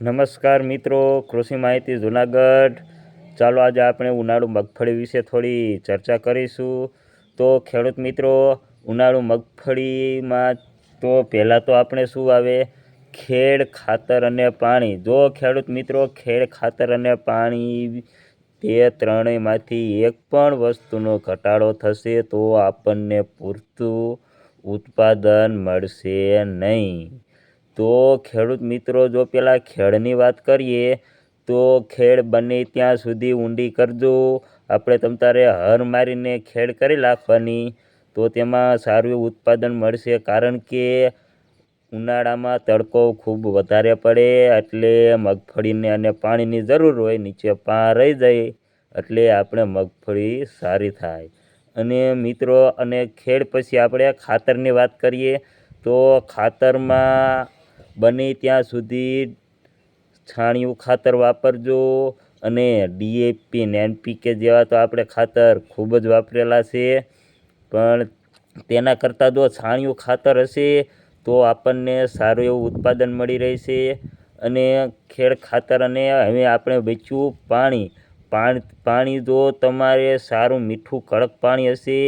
નમસ્કાર મિત્રો, કૃષિ માહિતી જુનાગઢ. ચાલો આજે આપણે ઉનાળુ મગફળી વિશે થોડી ચર્ચા કરીશું. તો ખેડૂત મિત્રો, ઉનાળુ મગફળીમાં તો પહેલાં તો આપણે શું આવે? ખેડ, ખાતર અને પાણી. જો ખેડૂત મિત્રો, ખેડ, ખાતર અને પાણી તે ત્રણેયમાંથી એક પણ વસ્તુનો ઘટાડો થશે તો આપણને પૂરતું ઉત્પાદન મળશે નહીં. તો ખેડૂત મિત્રો, જો પહેલાં ખેડની વાત કરીએ, તો ખેડ બને ત્યાં સુધી ઊંડી કરજો. આપણે તમ તારે હર મારીને ખેડ કરી નાખવાની, તો તેમાં સારું ઉત્પાદન મળશે. કારણ કે ઉનાળામાં તડકો ખૂબ વધારે પડે, એટલે મગફળીને અને પાણીની જરૂર હોય, નીચે પા રહી જાય, એટલે આપણે મગફળી સારી થાય. અને મિત્રો, અને ખેડ પછી આપણે ખાતરની વાત કરીએ, તો ખાતરમાં બને ત્યાં સુધી છાણિયું ખાતર વાપરજો અને ડીએપી ને એનપીકે જેવા તો આપણે ખાતર ખૂબ જ વાપરેલા છે. પણ તેના કરતાં જો છાણિયું ખાતર હશે તો આપણને સારું એવું ઉત્પાદન મળી રહેશે અને ખેડ ખાતર અને હવે આપણે વેચ્યું પાણી. પાણી પાણી જો તમારે સારું મીઠું, કડક પાણી હશે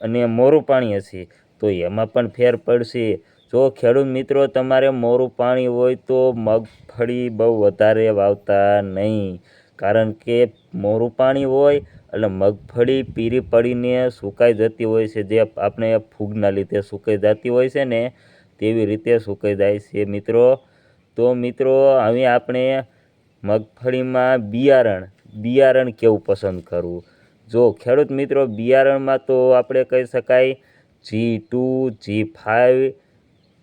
અને મોરું પાણી હશે તો એમાં પણ ફેર પડશે. જો ખેડૂત મિત્રો, તમારે મોરું પાણી હોય તો મગફળી બહુ વધારે વાવતા નહીં. કારણ કે મોરું પાણી હોય એટલે મગફળી પીરી પડીને સુકાઈ જતી હોય છે. જે આપણે ફૂગના લીધે સુકાઈ જતી હોય છે ને, તેવી રીતે સુકાઈ જાય છે મિત્રો. તો મિત્રો, હવે આપણે મગફળીમાં બિયારણ બિયારણ કેવું પસંદ કરવું? જો ખેડૂત મિત્રો, બિયારણમાં તો આપણે કહી શકાય G two, G five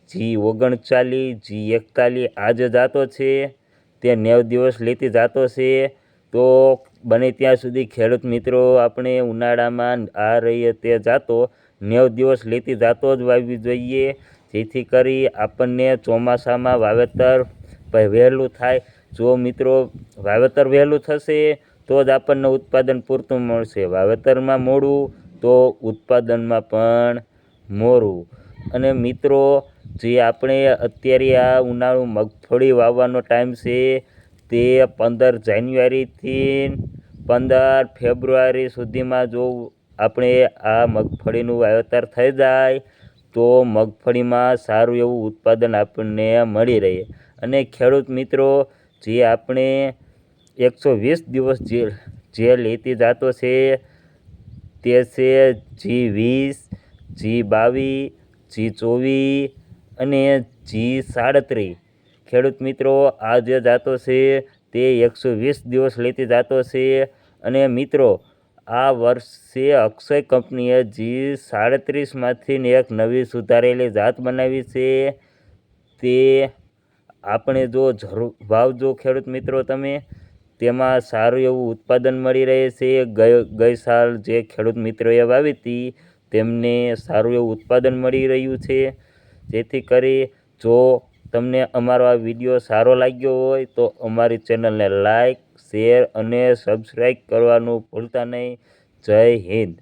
G ઓગણચાલીસ, જી એકતાલીસ, આજે જાતો છે. તે નેવ દિવસ લેતી જાતો છે. તો બને ત્યાં સુધી ખેડૂત મિત્રો, આપણે ઉનાળામાં આ રહીએ તે જાતો, નેવ દિવસ લેતી જાતો જ વાવવી જોઈએ. જેથી કરી આપણને ચોમાસામાં વાવેતર વહેલું થાય. જો મિત્રો, વાવેતર વહેલું થશે, તો જ આપણને ઉત્પાદન પૂરતું મળશે. વાવેતરમાં મોડું, તો ઉત્પાદનમાં પણ મોરું અને મિત્રો જે આપણે અત્યારે આ ઉનાળુ મગફળી વાવવાનો ટાઈમ છે તે પંદર જાન્યુઆરીથી પંદર ફેબ્રુઆરી સુધીમાં જો આપણે આ મગફળીનું વાવેતર થઈ જાય તો મગફળીમાં સારું એવું ઉત્પાદન આપણને મળી રહે. અને ખેડૂત મિત્રો, જે આપણે એકસો વીસ દિવસ જે જે લેતી જાતો છે તે છે જી વીસ, જી બાવીસ, જી ચોવીસ અને જી સાડત્રીસ ખેડૂત મિત્રો, આ જે જાતો છે, તે એકસો વીસ દિવસ લેતી જાતો છે. અને મિત્રો, આ વર્ષે અક્ષય કંપનીએ જી સાડત્રીસમાંથી એક નવી સુધારેલી જાત બનાવી છે. તે આપણે જો જરૂર વાવજો ખેડૂત મિત્રો તમે, તેમાં સારું એવું ઉત્પાદન મળી રહે છે. ગઈ સાલ જે ખેડૂત મિત્રોએ વાવી હતી, તેમને સારું એવું ઉત્પાદન મળી રહ્યું છે. જેથી કરી જો તમને અમારો આ વીડિયો સારો લાગ્યો હોય તો અમારી ચેનલને લાઈક, શેર અને સબસ્ક્રાઈબ કરવાનું ભૂલતા નહીં. જય હિન્દ.